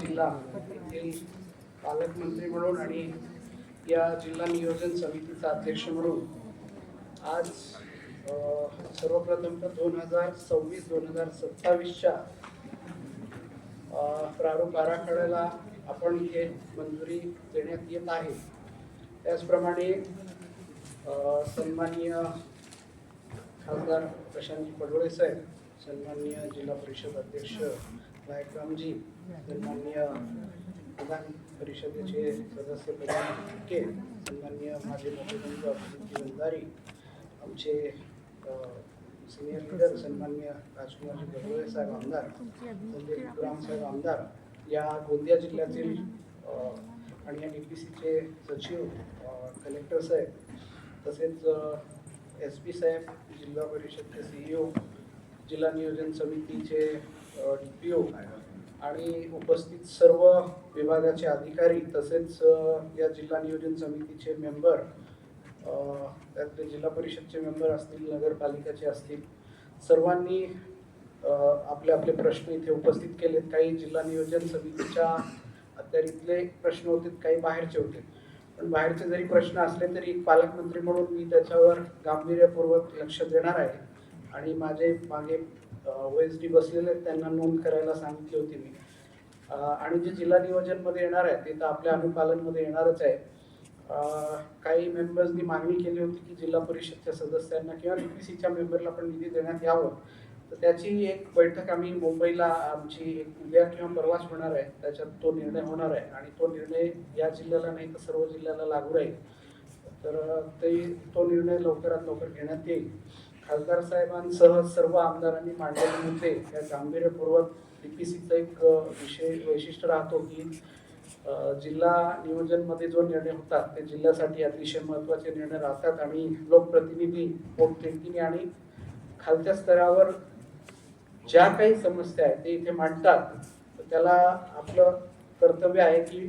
जिल्हा येथील पालकमंत्री म्हणून आणि या जिल्हा नियोजन समितीचा अध्यक्ष म्हणून आज सर्वप्रथम तर दोन हजार सव्वीस दोन हजार सत्तावीसच्या प्रारूप आराखड्याला आपण हे मंजुरी देण्यात येत आहे. त्याचप्रमाणे सन्माननीय खासदार प्रशांतजी पडवळे साहेब सन्माननीय जिल्हा परिषद अध्यक्ष नायकरामजी सन्मान्य विधान परिषदेचे सदस्य प्रधान के सन्मान्य माझे मुख्यमंत्री बंधू आमचे सिनियर लीडर सन्मान्य राजकुमारजी गडोळे साहेब आमदार म्हणजे संजय विक्राम साहेब आमदार या गोंदिया जिल्ह्यातील आणि या डी पी सीचे सचिव कलेक्टर साहेब तसेच एस पी साहेब जिल्हा परिषदचे सीईओ जिल्हा नियोजन समितीचे डी पी ओ आणि उपस्थित सर्व विभागाचे अधिकारी तसेच या जिल्हा नियोजन समितीचे मेंबर त्यातले जिल्हा परिषदचे मेंबर असतील नगरपालिकेचे असतील सर्वांनी आपले आपले प्रश्न इथे उपस्थित केलेत. काही जिल्हा नियोजन समितीच्या अखत्यारीतले प्रश्न होते काही बाहेरचे होते पण बाहेरचे जरी प्रश्न असले तरी पालकमंत्री म्हणून मी त्याच्यावर गांभीर्यपूर्वक लक्ष देणार आहे. आणि माझे मागे ओ एस डी बसलेले आहेत, त्यांना नोंद करायला सांगितली होती मी. आणि जे जिल्हा नियोजनमध्ये येणार आहे ते तर आपल्या अनुपालनमध्ये येणारच आहे. काही मेंबर्सनी मागणी केली होती की जिल्हा परिषदच्या सदस्यांना किंवा सीच्या मेंबरला पण निधी देण्यात यावं. तर त्याची एक बैठक आम्ही मुंबईला आमची एक उद्या किंवा परवाच होणार आहे. त्याच्यात तो निर्णय होणार आहे. आणि तो निर्णय या जिल्ह्याला नाही तर सर्व जिल्ह्याला लागू राहील. तर ते तो निर्णय लवकरात लवकर घेण्यात येईल. खासदार साहेबांसह सर्व आमदारांनी मांडलेले मुद्दे या गांभीर्यपूर्वक डीपीसीचा एक विशेष वैशिष्ट्य राहतो की जिल्हा नियोजनमध्ये जो निर्णय होतात ते जिल्ह्यासाठी अतिशय महत्त्वाचे निर्णय राहतात आणि लोकप्रतिनिधी पोटतिडकीने आणि खालच्या स्तरावर ज्या काही समस्या आहेत ते इथे मांडतात. तर त्याला आपलं कर्तव्य आहे की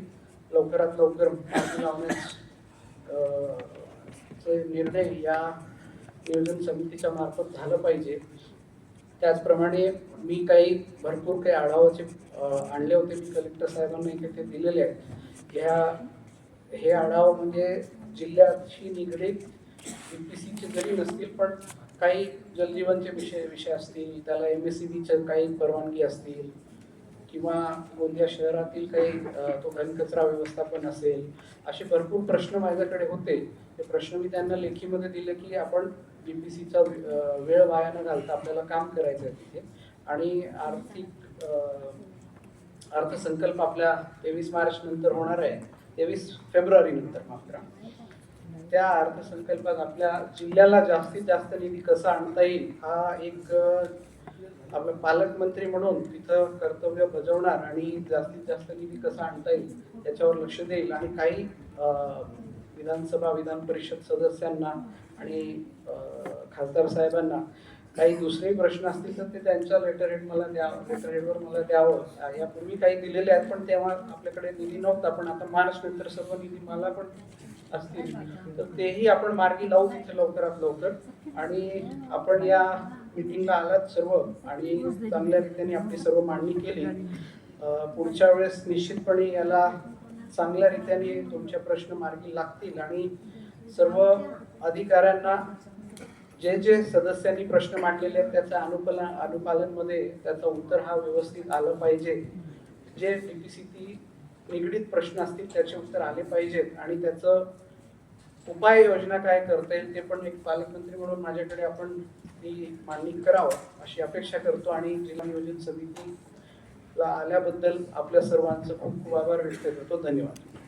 लवकरात लवकर लावण्याचे लावण्यास निर्णय या नियोजन समितीच्या मार्फत झालं पाहिजे. त्याचप्रमाणे मी काही भरपूर काही आढावाचे आणले होते मी कलेक्टर साहेबांना इथे ते दिलेले आहेत. ह्या हे आढावा म्हणजे जिल्ह्याशी निगडीत चे जरी नसतील पण काही जलजीवनचे विषय विषय असतील त्याला एम एस सी बीच्या काही परवानगी असतील किंवा गोंदिया शहरातील काही तो घनकचरा व्यवस्थापन असेल असे भरपूर प्रश्न माझ्याकडे होते. ते प्रश्न मी त्यांना लेखीमध्ये दिले की आपण बी पी सीचा वेळ वाया न घालता आपल्याला काम करायचं आहे तिथे. आणि आर्थिक अर्थसंकल्प आपल्या तेवीस मार्च नंतर होणार आहे. तेवीस फेब्रुवारी नंतर मात्र. त्या अर्थसंकल्पात आपल्या जिल्ह्याला जास्तीत जास्त निधी कसा आणता येईल हा एक आपण आपलं पालकमंत्री म्हणून तिथं कर्तव्य बजावणार आणि जास्तीत जास्त निधी कसा आणता येईल याच्यावर लक्ष देईल आणि काही विधानसभा विधान परिषद सदस्यांना आणि खासदार साहेबांना काही दुसरे प्रश्न असतील तर ते त्यांच्या लेटर हेड मला द्या लेटर हेडवर मला द्यावं. यापूर्वी काही दिलेले आहेत पण तेव्हा आपल्याकडे निधी नव्हता. पण आता महाराष्ट्र सर्व निधी मला पण असतील. तर तेही आपण मार्गी लावू तिथे लवकरात लवकर. आणि आपण या मिटिंगला आलात सर्व आणि चांगल्या रीतीने आपली सर्व मांडणी केली. पुढच्या वेळेस निश्चितपणे याला चांगल्या रीतीने तुमचे प्रश्न मार्गी लागतील आणि सर्व अधिकाऱ्यांना जे जे सदस्यांनी प्रश्न मांडलेले आहेत त्याचं अनुपालन अनुपालनमध्ये त्याचं उत्तर हा व्यवस्थित आलं पाहिजे. जे टी पी सी ती निगडीत प्रश्न असतील त्याचे उत्तर आले पाहिजेत. आणि त्याचं उपाययोजना काय करता येईल ते पण एक पालकमंत्री म्हणून माझ्याकडे आपण ती मांडणी करावं अशी अपेक्षा करतो. आणि जिल्हा नियोजन समितीला आल्याबद्दल आपल्या सर्वांचं खूप खूप आभार व्यक्त करतो. धन्यवाद.